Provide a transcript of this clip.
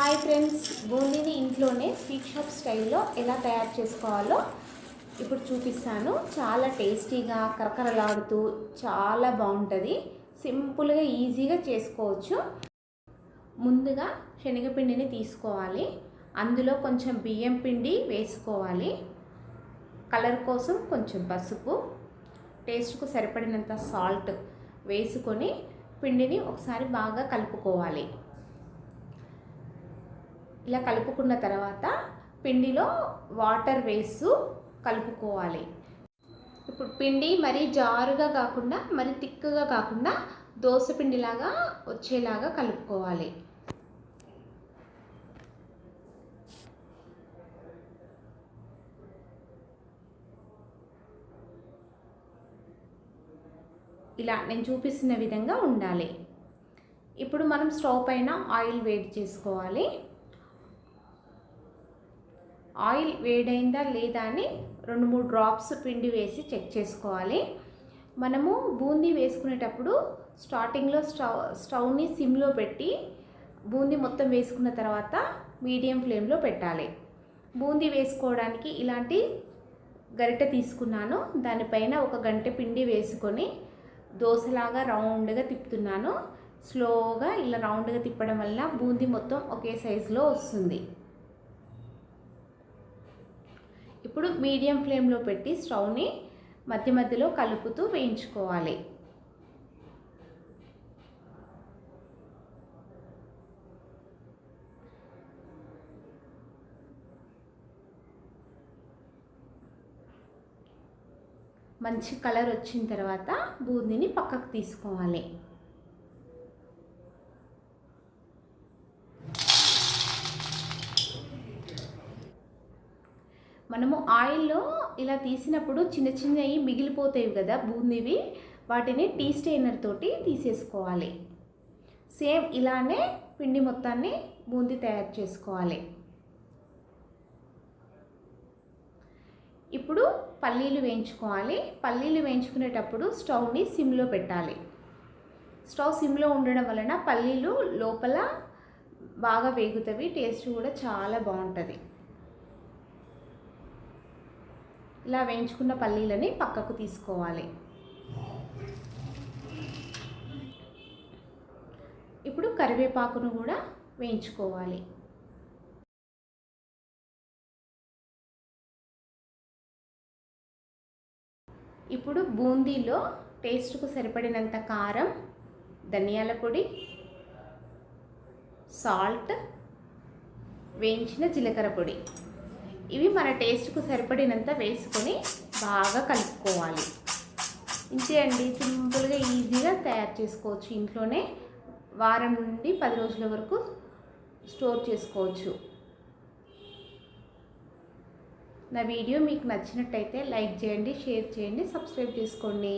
Hi friends బూందీని ఇంట్లోనే sweet shop స్టైల్లో ఎలా తయారు చేసుకోవాలో ఇప్పుడు చూపిస్తాను. చాలా టేస్టీగా కరకరలాడుతూ చాలా బాగుంటుంది. సింపుల్గా ఈజీగా చేసుకోవచ్చు. ముందుగా శనగపిండిని తీసుకోవాలి. అందులో కొంచెం బియ్యం పిండి వేసుకోవాలి. కలర్ కోసం కొంచెం పసుపు టేస్ట్కు సరిపడినంత సాల్ట్ వేసుకొని పిండిని ఒకసారి బాగా కలుపుకోవాలి. ఇలా కలుపుకున్న తర్వాత పిండిలో వాటర్ వేస్తూ కలుపుకోవాలి. ఇప్పుడు పిండి మరీ జారుగా కాకుండా మరి తిక్కుగా కాకుండా దోశ పిండిలాగా వచ్చేలాగా కలుపుకోవాలి. ఇలా నేను చూపిస్తున్న విధంగా ఉండాలి. ఇప్పుడు మనం స్టవ్ పైన ఆయిల్ వేడి చేసుకోవాలి. ఆయిల్ వేడైందా లేదా అని రెండు మూడు డ్రాప్స్ పిండి వేసి చెక్ చేసుకోవాలి. మనము బూందీ వేసుకునేటప్పుడు స్టార్టింగ్లో స్టవ్ స్టవ్ని సిమ్లో పెట్టి బూందీ మొత్తం వేసుకున్న తర్వాత మీడియం ఫ్లేమ్లో పెట్టాలి. బూందీ వేసుకోవడానికి ఇలాంటి గరిటె తీసుకున్నాను. దానిపైన ఒక గంట పిండి వేసుకొని దోశలాగా రౌండ్గా తిప్పుతున్నాను. స్లోగా ఇలా రౌండ్గా తిప్పడం వల్ల బూందీ మొత్తం ఒకే సైజులో వస్తుంది. ఇప్పుడు మీడియం ఫ్లేమ్లో పెట్టి స్టవ్ని మధ్య మధ్యలో కలుపుతూ వేయించుకోవాలి. మంచి కలర్ వచ్చిన తర్వాత బూందీని పక్కకు తీసుకోవాలి. మనము ఆయిల్లో ఇలా తీసినప్పుడు చిన్న చిన్నవి మిగిలిపోతాయి కదా బూందీవి వాటిని టీ స్టెయినర్ తోటి తీసేసుకోవాలి. సేమ్ ఇలానే పిండి మొత్తాన్ని బూందీ తయారు చేసుకోవాలి. ఇప్పుడు పల్లీలు వేయించుకోవాలి. పల్లీలు వేయించుకునేటప్పుడు స్టవ్ని సిమ్లో పెట్టాలి. స్టవ్ సిమ్లో ఉండడం వలన పల్లీలు లోపల బాగా వేగుతవి టేస్ట్ కూడా చాలా బాగుంటుంది. ఇలా వేయించుకున్న పల్లీలని పక్కకు తీసుకోవాలి. ఇప్పుడు కరివేపాకును కూడా వేయించుకోవాలి. ఇప్పుడు బూందీలో టేస్ట్కు సరిపడినంత కారం ధనియాల పొడి సాల్ట్ వేయించిన జీలకర్ర పొడి. ఇవి మన టేస్ట్కు సరిపడినంత వేసుకొని బాగా కలుపుకోవాలి. ఇంతే అండి. సింపుల్గా ఈజీగా తయారు చేసుకోవచ్చు. ఇంట్లోనే వారం నుండి పది రోజుల వరకు స్టోర్ చేసుకోవచ్చు. నా వీడియో మీకు నచ్చినట్టయితే లైక్ చేయండి షేర్ చేయండి సబ్స్క్రైబ్ చేసుకోండి.